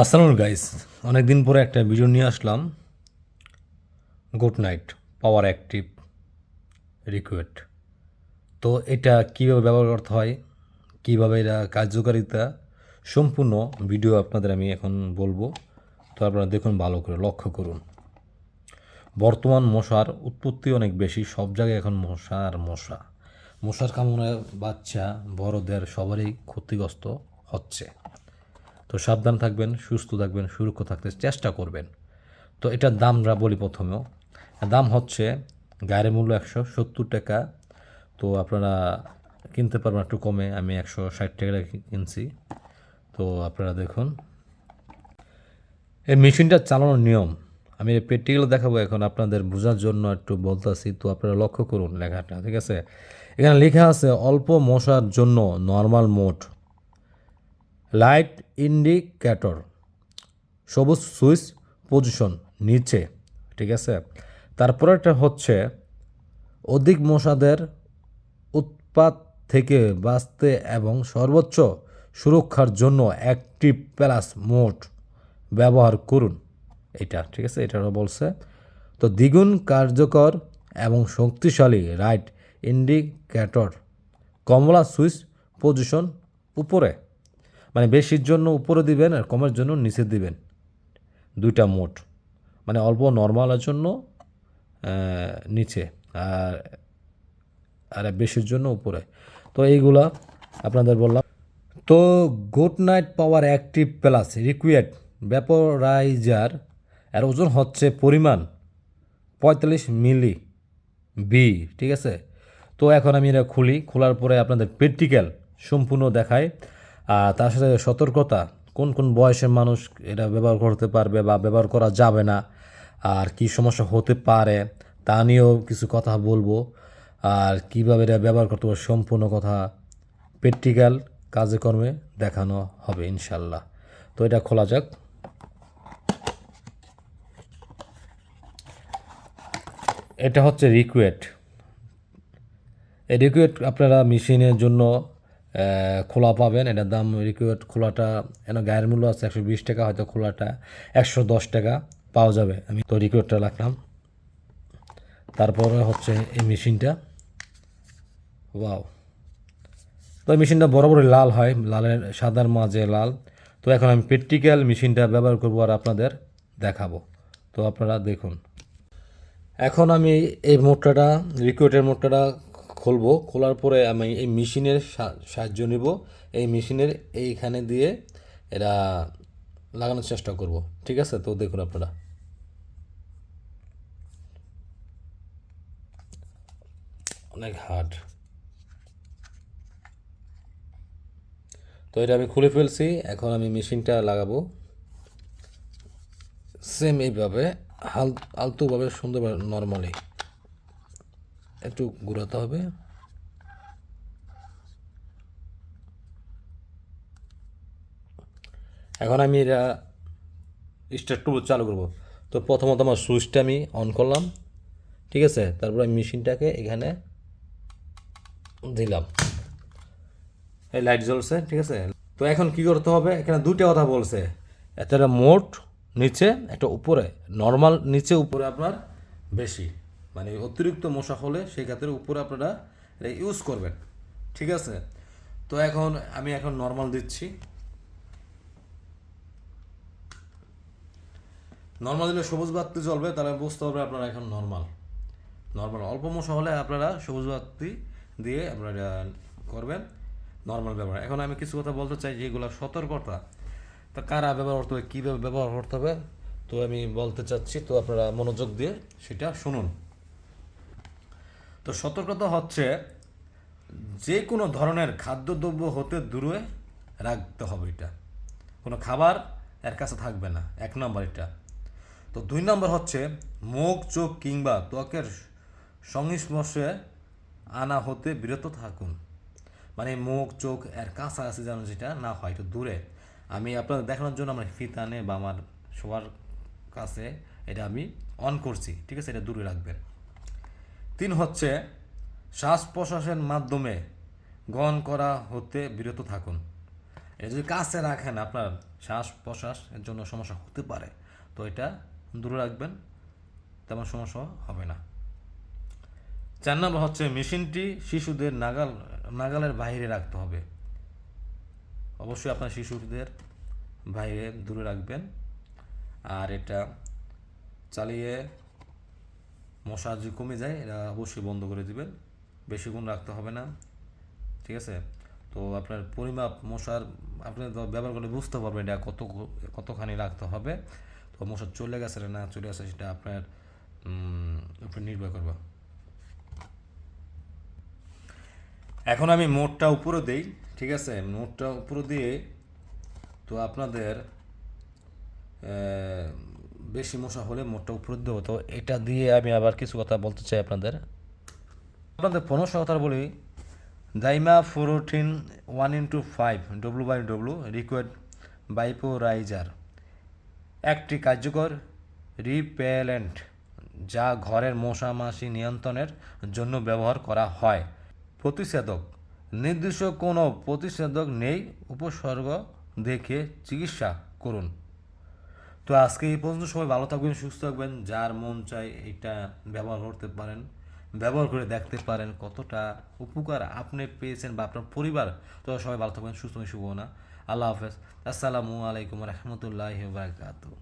আসসালামু গাইস অনেক দিন পরে একটা ভিডিও নিয়ে আসলাম। Good Knight power active liquid তো এটা কীভাবে ব্যবহার করতে হয়, কীভাবে এটা কার্যকারিতা, সম্পূর্ণ ভিডিও আপনাদের আমি এখন বলব। তো আপনারা দেখুন, ভালো করে লক্ষ্য করুন। বর্তমান মশার উৎপত্তি অনেক বেশি, সব জায়গায় এখন মশা আর মশা। মশার কামড়ে বাচ্চা, বড়দের সবারই ক্ষতিগ্রস্ত হচ্ছে। তো সাবধান থাকবেন, সুস্থ থাকবেন সুরক্ষিত থাকতে চেষ্টা করবেন। তো এটার দামরা বলি প্রথমেও। দাম হচ্ছে গায়ের মূল্য একশো সত্তর টাকা। তো আপনারা কিনতে পারবেন একটু কমে, আমি একশো ষাট টাকা কিনছি। তো আপনারা দেখুন। এই মেশিনটা চালানোর নিয়ম। আমি প্র্যাকটিক্যাল দেখাবো এখন আপনাদের বোঝার জন্য একটু বলতেছি, তো আপনারা লক্ষ্য করুন লেখাটা, ঠিক আছে? এখানে লেখা আছে, অল্প মশার জন্য নর্মাল মোড লাইট ইন্ডিকেটর, সবুজ সুইচ পজিশন নিচে, ঠিক আছে? তারপরেটা হচ্ছে অধিক মশাদের উৎপাত থেকে বাঁচতে এবং সর্বোচ্চ সুরক্ষার জন্য অ্যাক্টিভ প্লাস মোড ব্যবহার করুন। এটা, ঠিক আছে? এটা বলছে। তো দ্বিগুণ কার্যকর এবং শক্তিশালী রাইট ইন্ডিকেটর, কমলা সুইচ পজিশন উপরে। মানে বেশির জন্য উপরে দিবেন আর কমের জন্য নিচে দিবেন। দুইটা মোট। মানে অল্প নর্মালের জন্য নিচে আর আর বেশির জন্য উপরে। তো এইগুলা আপনাদের বললাম। তো Good Knight power active plus liquid vaporizer, এর ওজন হচ্ছে পরিমাণ পঁয়তাল্লিশ মিলি বি, ঠিক আছে? তো এখন আমি এটা খুলি। খোলার পরে আপনাদের প্র্যাকটিক্যাল সম্পূর্ণ আর তার সাথে সতর্কতা, কোন কোন বয়সের মানুষ এটা ব্যবহার করতে পারবে বা ব্যবহার করা যাবে না, আর কি সমস্যা হতে পারে, তা নিয়েও কিছু কথা বলব। আর কীভাবে এটা ব্যবহার করতে হবে সম্পূর্ণ কথা প্র্যাকটিক্যাল কাজে কর্মে দেখানো হবে ইনশাল্লাহ তো এটা খোলা যাক। এটা হচ্ছে রিকুয়েট এই রিকুয়েট আপনারা মেশিনের জন্য খোলা পাবেন। এটার দাম রিকুয়েট খোলাটা এন গায়ের মূল্য আছে একশো বিশ টাকা, হয়তো খোলাটা একশো দশ টাকা পাওয়া যাবে। আমি তো রিকুয়েটটা রাখলাম। তারপরে হচ্ছে এই মেশিনটা। ওয়াও। তো এই মেশিনটা বড় বড় লাল হয়, লালের সাদার মাঝে লাল। তো এখন আমি প্র্যাকটিক্যাল মেশিনটা ব্যবহার করব আর আপনাদের দেখাবো। তো আপনারা দেখুন। এখন আমি এই মোটরটা রিকুইটের মোটরটা খুলবো, খোলার পরে আমি এই মেশিনের সাহায্য নিব। এই মেশিনের এইখানে দিয়ে এটা লাগানোর চেষ্টা করব। ঠিক আছে? তো দেখুন আপনারা। অনেক হার্ড। তো এটা আমি খুলে ফেলছি। এখন আমি মেশিনটা লাগাবো। সেম এইভাবে, হাল, আলতোভাবে, সুন্দরভাবে, নর্মালি। একটু ঘুরাতে হবে। এখন আমি এটা স্টার্ট টুল চালু করব। তো প্রথমত আমার সুইচটা আমি অন করলাম, ঠিক আছে? তারপর আমি মেশিনটাকে এখানে দিলাম। এই লাইট জ্বলছে, ঠিক আছে? তো এখন কি করতে হবে? এখানে দুইটা কথা বলছে। একটা মোট নিচে, একটা উপরে। নর্মাল নিচে, উপরে আপনার বেশি। মানে অতিরিক্ত মশা হলে সেই ক্ষেত্রে উপরে আপনারা এটা ইউজ করবেন। ঠিক আছে? তো এখন আমি এখন নর্মাল দিচ্ছি। নর্মাল দিলে সবুজ বাতি জ্বলবে, তাহলে বুঝতে হবে আপনারা এখন নর্মাল নর্মাল অল্প মশা হলে আপনারা সবুজ বাতি দিয়ে আপনারা করবেন। নর্মাল ব্যবহার। এখন আমি কিছু কথা বলতে চাই যেগুলো সতর্কতা। তা কারা ব্যবহার করতে হবে, কীভাবে ব্যবহার করতে হবে? তো আমি বলতে চাচ্ছি, তো আপনারা মনোযোগ দিয়ে সেটা শুনুন। তো সতর্কতা হচ্ছে যে কোনো ধরনের খাদ্যদ্রব্য হতে দূরে রাখতে হবে এটা। কোনো খাবার এর কাছে থাকবে না, এক নম্বর এটা। তো দুই নম্বর হচ্ছে মুখ, চোখ কিংবা ত্বকের সংস্পর্শে আনা হতে বিরত থাকুন। মানে মুখ, চোখ এর কাছাকাছি যেন যেটা না হয়, একটু দূরে। আমি আপনাদের দেখানোর জন্য আমার ফিতানে বা আমার সবার কাছে এটা আমি অন করছি, ঠিক আছে? এটা দূরে রাখবেন। তিন হচ্ছে শ্বাস প্রশ্বাসের মাধ্যমে গ্রহণ করা হতে বিরত থাকুন। এটা যদি কাছে রাখেন আপনার শ্বাস প্রশ্বাস এর জন্য সমস্যা হতে পারে। তো এটা দূরে রাখবেন, তেমন সমস্যা হবে না। চার নম্বর হচ্ছে মেশিনটি শিশুদের নাগাল, নাগালের বাইরে রাখতে হবে। অবশ্যই আপনার শিশুদের বাইরে দূরে রাখবেন। আর এটা চালিয়ে মশা যদি কমে যায় এটা অবশ্যই বন্ধ করে দিবেন। বেশিক্ষণ রাখতে হবে না। ঠিক আছে? তো আপনার পরিমাপ মশার, আপনি ব্যবহার করলে বুঝতে পারবেন এটা কত কতখানি রাখতে হবে। তো মশা চলে গেছে না চলে গেছে সেটা আপনার উপর নির্ভর করবে। এখন আমি মোটটা উপরে দেই, ঠিক আছে? মোটটা উপরে দিয়ে তো আপনাদের বেশি মশা হলে মোটটা উপরে দেবো তো এটা দিয়ে আমি আবার কিছু কথা বলতে চাই আপনাদের। আপনাদের পনেরোশো কথা বলি দাইমা fourteen one into five W by W liquid vaporizer. একটি কার্যকর রিপেলেন্ট যা ঘরের মশা মাছি নিয়ন্ত্রণের জন্য ব্যবহার করা হয়। প্রতিষেধক। নির্দিষ্ট কোনো প্রতিষেধক নেই। উপসর্গ দেখে চিকিৎসা করুন। তো আজকে এই পর্যন্ত সবাই ভালো থাকবেন, সুস্থ থাকবেন, যার মন চাই এটা ব্যবহার করতে পারেন, ব্যবহার করে দেখতে পারেন কতটা উপকার আপনি পেয়েছেন বা আপনার পরিবার। তো সবাই ভালো থাকবেন, সুস্থ শুভ না। আল্লাহ হাফেজ। আসসালামু আলাইকুম রহমতুল্লাহ বারকাতু